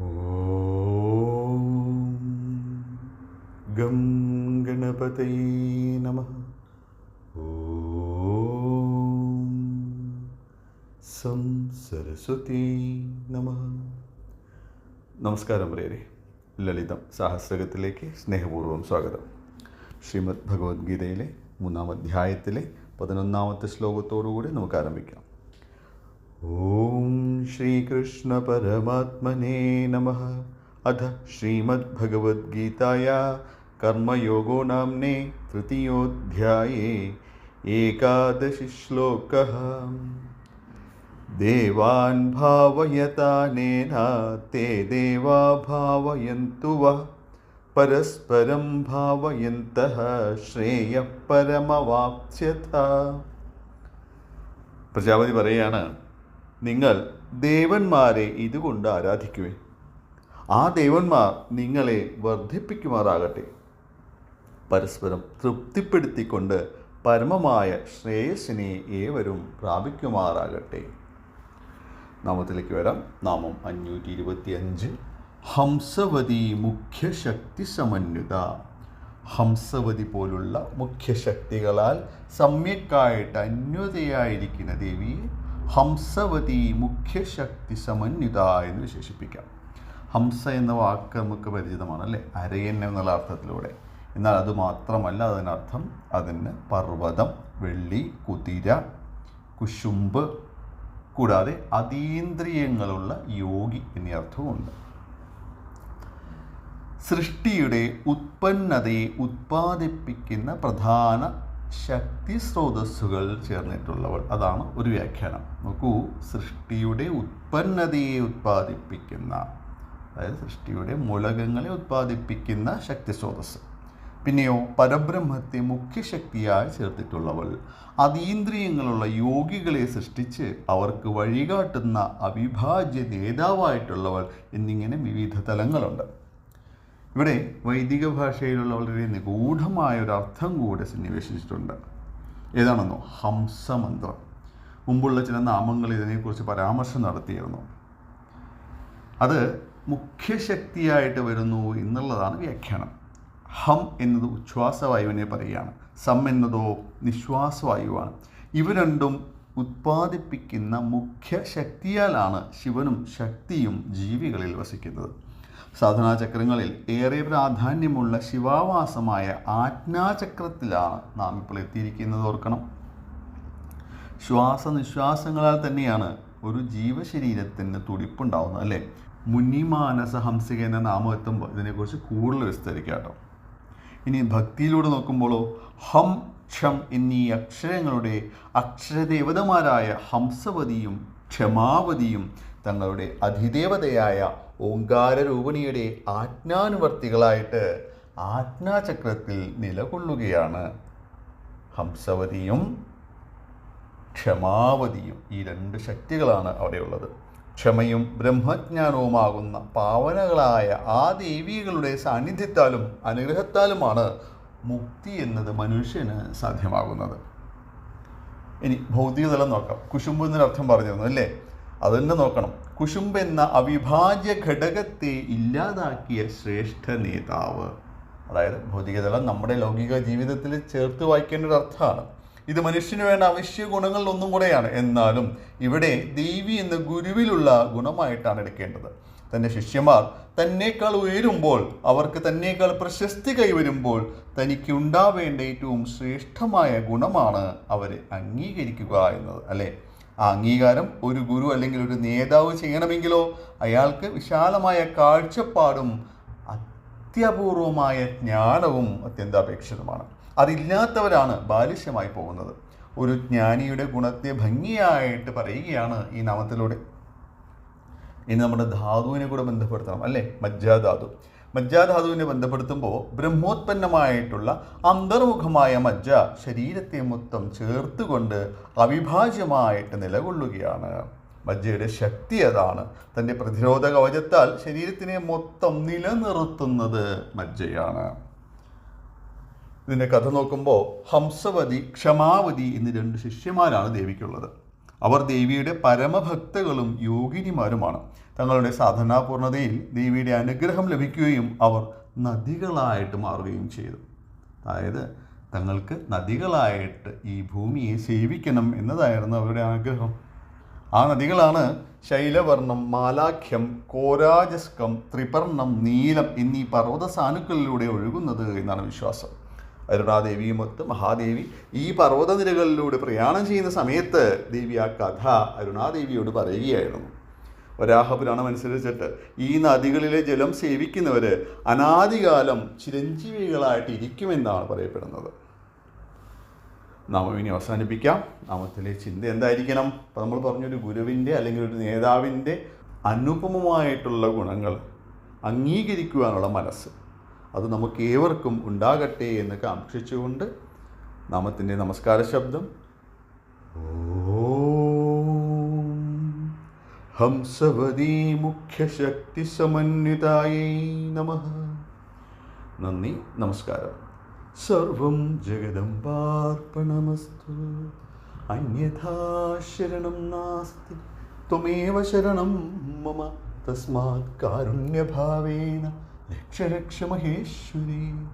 Gum ഗണപതൈ നമ. Some Saraswati നമ. നമസ്കാരം പ്രിയരെ. ലളിതം സാഹസ്രകത്തിലേക്ക് സ്നേഹപൂർവം സ്വാഗതം. ശ്രീമദ് ഭഗവത്ഗീതയിലെ മൂന്നാം അധ്യായത്തിലെ പതിനൊന്നാമത്തെ ശ്ലോകത്തോടുകൂടി നമുക്ക് ആരംഭിക്കാം. ഓം ശ്രീകൃഷ്ണ പരമാത്മനേ നമ അധ ശ്രീമദ്ഭഗവത്ഗീതായ കർമ്മയോഗോ നാംനേ തൃതീയോധ്യായേ ഏകാദശി ശ്ലോകः देवान् भावयतानेन ते देवा भावयन्तु वः परस्परं भावयन्तः ശ്രേയഃ പരമവാപ്സ്യത പ്രജാപതി പറയാണ് നിങ്ങൾ ദേവന്മാരെ ഇതുകൊണ്ട് ആരാധിക്കുവേ ആ ദേവന്മാർ നിങ്ങളെ വർദ്ധിപ്പിക്കുമാറാകട്ടെ. പരസ്പരം തൃപ്തിപ്പെടുത്തിക്കൊണ്ട് പരമമായ ശ്രേയസ്സിനെ ഏവരും പ്രാപിക്കുമാറാകട്ടെ. നാമത്തിലേക്ക് വരാം. നാമം അഞ്ഞൂറ്റി ഇരുപത്തി അഞ്ച് ഹംസവതി മുഖ്യശക്തി സമന്വിത. ഹംസവതി പോലുള്ള മുഖ്യശക്തികളാൽ സമ്യക്കായിട്ട് അന്വതയായിരിക്കുന്ന ദേവിയെ ഹംസവതി മുഖ്യശക്തി സമന്വിത എന്ന് വിശേഷിപ്പിക്കാം. ഹംസ എന്ന വാക്ക് നമുക്ക് പരിചിതമാണ് അല്ലേ? അരയൻ എന്നുള്ള അർത്ഥത്തിലൂടെ. എന്നാൽ അത് മാത്രമല്ല അതിനർത്ഥം അതിന് പർവതം വെള്ളി കുതിര കുശുമ്പ് കൂടാതെ അതീന്ദ്രിയങ്ങളുള്ള യോഗി എന്നീ അർത്ഥവുമുണ്ട്. സൃഷ്ടിയുടെ ഉത്പന്നതയെ ഉത്പാദിപ്പിക്കുന്ന പ്രധാന ശക്തി സ്രോതസ്സുകൾ ചേർന്നിട്ടുള്ളവൾ. അതാണ് ഒരു വ്യാഖ്യാനം. നോക്കൂ സൃഷ്ടിയുടെ ഉത്പന്നതയെ ഉത്പാദിപ്പിക്കുന്ന അതായത് സൃഷ്ടിയുടെ മൂലകങ്ങളെ ഉത്പാദിപ്പിക്കുന്ന ശക്തി സ്രോതസ്സ്. പിന്നെയോ പരബ്രഹ്മത്തെ മുഖ്യശക്തിയായി ചേർത്തിട്ടുള്ളവൾ. അതീന്ദ്രിയങ്ങളുള്ള യോഗികളെ സൃഷ്ടിച്ച് അവർക്ക് വഴികാട്ടുന്ന അവിഭാജ്യ നേതാവായിട്ടുള്ളവൾ എന്നിങ്ങനെ വിവിധ തലങ്ങളുണ്ട്. ഇവിടെ വൈദിക ഭാഷയിലുള്ള വളരെ നിഗൂഢമായ ഒരു അർത്ഥം കൂടെ സന്നിവേശിച്ചിട്ടുണ്ട്. ഏതാണെന്നോ? ഹംസമന്ത്രം. മുമ്പുള്ള ചില നാമങ്ങൾ ഇതിനെക്കുറിച്ച് പരാമർശം നടത്തിയിരുന്നു. അത് മുഖ്യശക്തിയായിട്ട് വരുന്നു എന്നുള്ളതാണ് വ്യാഖ്യാനം. ഹം എന്നത് ഉച്ഛ്വാസവായുവിനെ പറയുകയാണ്. സം എന്നതോ നിശ്വാസവായുവാണ്. ഇവ രണ്ടും ഉത്പാദിപ്പിക്കുന്ന മുഖ്യ ശക്തിയാലാണ് ശിവനും ശക്തിയും ജീവികളിൽ വസിക്കുന്നത്. സാധനാചക്രങ്ങളിൽ ഏറെ പ്രാധാന്യമുള്ള ശിവാവാസമായ ആജ്ഞാചക്രത്തിലാണ് നാം ഇപ്പോൾ എത്തിയിരിക്കുന്നത് ഓർക്കണം. ശ്വാസനിശ്വാസങ്ങളാൽ തന്നെയാണ് ഒരു ജീവശരീരത്തിന് തുടിപ്പുണ്ടാവുന്നത് അല്ലേ? മുന്നിമാനസ ഹംസിക എന്ന നാമം എത്തുമ്പോൾ ഇതിനെക്കുറിച്ച് കൂടുതൽ വിസ്തരിക്കാട്ടോ ഇനി ഭക്തിയിലൂടെ നോക്കുമ്പോഴോ ഹം ക്ഷം എന്നീ അക്ഷരങ്ങളുടെ അക്ഷരദേവതമാരായ ഹംസവതിയും ക്ഷമാവതിയും തങ്ങളുടെ അധിദേവതയായ ഓങ്കാരരൂപിണിയുടെ ആജ്ഞാനുവർത്തികളായിട്ട് ആജ്ഞാചക്രത്തിൽ നിലകൊള്ളുകയാണ്. ഹംസവതിയും ക്ഷമാവതിയും ഈ രണ്ട് ശക്തികളാണ് അവിടെയുള്ളത്. ക്ഷമയും ബ്രഹ്മജ്ഞാനവുമാകുന്ന പാവനകളായ ആ ദേവികളുടെ സാന്നിധ്യത്താലും അനുഗ്രഹത്താലുമാണ് മുക്തി എന്നത് മനുഷ്യന് സാധ്യമാകുന്നത്. ഇനി ഭൗതികതലം നോക്കാം. കുശുമ്പ് എന്നൊരർത്ഥം പറഞ്ഞിരുന്നു അല്ലേ? അതന്നെ നോക്കണം. കുശുമ്പ് എന്ന അവിഭാജ്യ ഘടകത്തെ ഇല്ലാതാക്കിയ ശ്രേഷ്ഠ നേതാവ്. അതായത് ഭൗതികതലം നമ്മുടെ ലൗകിക ജീവിതത്തിൽ ചേർത്ത് വായിക്കേണ്ട ഒരു അർത്ഥമാണ്. ഇത് മനുഷ്യന് വേണ്ട അവശ്യ ഗുണങ്ങളിൽ ഒന്നും കൂടെയാണ്. എന്നാലും ഇവിടെ ദേവി എന്ന ഗുരുവിലുള്ള ഗുണമായിട്ടാണ് എടുക്കേണ്ടത്. തന്റെ ശിഷ്യന്മാർ തന്നേക്കാൾ ഉയരുമ്പോൾ അവർക്ക് തന്നേക്കാൾ പ്രശസ്തി കൈവരുമ്പോൾ തനിക്ക് ഉണ്ടാവേണ്ട ഏറ്റവും ശ്രേഷ്ഠമായ ഗുണമാണ് അവരെ അംഗീകരിക്കുക എന്നത് അല്ലേ? ആ അംഗീകാരം ഒരു ഗുരു അല്ലെങ്കിൽ ഒരു നേതാവ് ചെയ്യണമെങ്കിലോ അയാൾക്ക് വിശാലമായ കാഴ്ചപ്പാടും അത്യപൂർവമായ ജ്ഞാനവും അത്യന്താപേക്ഷിതമാണ്. അതില്ലാത്തവരാണ് ബാലിശ്യമായി പോകുന്നത്. ഒരു ജ്ഞാനിയുടെ ഗുണത്തെ ഭംഗിയായിട്ട് പറയുകയാണ് ഈ നാമത്തിലൂടെ. ഇനി നമ്മുടെ ധാതുവിനെ കൂടെ ബന്ധപ്പെടുത്തണം അല്ലേ? മജ്ജാധാതു മജ്ജാധാതുവിനെ ബന്ധപ്പെടുത്തുമ്പോൾ ബ്രഹ്മോത്പന്നമായിട്ടുള്ള അന്തർമുഖമായ മജ്ജ ശരീരത്തെ മൊത്തം ചേർത്തുകൊണ്ട് അവിഭാജ്യമായിട്ട് നിലകൊള്ളുകയാണ്. മജ്ജയുടെ ശക്തി അതാണ്. തന്റെ പ്രതിരോധ കവചത്താൽ ശരീരത്തിനെ മൊത്തം നിലനിർത്തുന്നത് മജ്ജയാണ്. ഇതിന്റെ കഥ നോക്കുമ്പോൾ ഹംസവതി ക്ഷമാവതി എന്നീ രണ്ട് ശിഷ്യന്മാരാണ് ദേവിക്കുള്ളത്. അവർ ദേവിയുടെ പരമഭക്തകളും യോഗിനിമാരുമാണ്. തങ്ങളുടെ സാധനാപൂർണതയിൽ ദേവിയുടെ അനുഗ്രഹം ലഭിക്കുകയും അവർ നദികളായിട്ട് മാറുകയും ചെയ്തു. അതായത് തങ്ങൾക്ക് നദികളായിട്ട് ഈ ഭൂമിയെ സേവിക്കണം എന്നതായിരുന്നു അവരുടെ ആഗ്രഹം. ആ നദികളാണ് ശൈലവർണം മാലാഖ്യം കോരാജസ്കം ത്രിപർണം നീലം എന്നീ പർവത സാനുക്കളിലൂടെ ഒഴുകുന്നത് എന്നാണ് വിശ്വാസം. അരുണാദേവിയുമൊത്ത് മഹാദേവി ഈ പർവതനിരകളിലൂടെ പ്രയാണം ചെയ്യുന്ന സമയത്ത് ദേവി ആ കഥ അരുണാദേവിയോട് പറയുകയായിരുന്നു. വരാഹപുരാണം അനുസരിച്ചിട്ട് ഈ നദികളിലെ ജലം സേവിക്കുന്നവർ അനാദികാലം ചിരഞ്ജീവികളായിട്ട് ഇരിക്കുമെന്നാണ് പറയപ്പെടുന്നത്. നാമം ഇനി അവസാനിപ്പിക്കാം. നാമത്തിലെ ചിന്ത എന്തായിരിക്കണം? അപ്പോൾ നമ്മൾ പറഞ്ഞൊരു ഗുരുവിന്റെ അല്ലെങ്കിൽ ഒരു നേതാവിന്റെ അനുപമമായിട്ടുള്ള ഗുണങ്ങൾ അംഗീകരിക്കുവാനുള്ള മനസ്സ്. അത് നമുക്ക് ഏവർക്കും ഉണ്ടാകട്ടെ എന്ന് കാക്ഷിച്ചുകൊണ്ട് നാമത്തിന്റെ നമസ്കാര ശബ്ദം. ഹംസവതീ മുഖ്യശക്തി സമന്വിതായൈ നമ. നന്ദി നമസ്കാരം. സർവം ജഗദംബാർപ്പണമസ്തു. അന്യഥാ ശരണം നാസ്തി ത്വമേവ ശരണം മമ. തസ്മാത് കാരുണ്യഭാവേന. क्षरक्ष महेश्वरी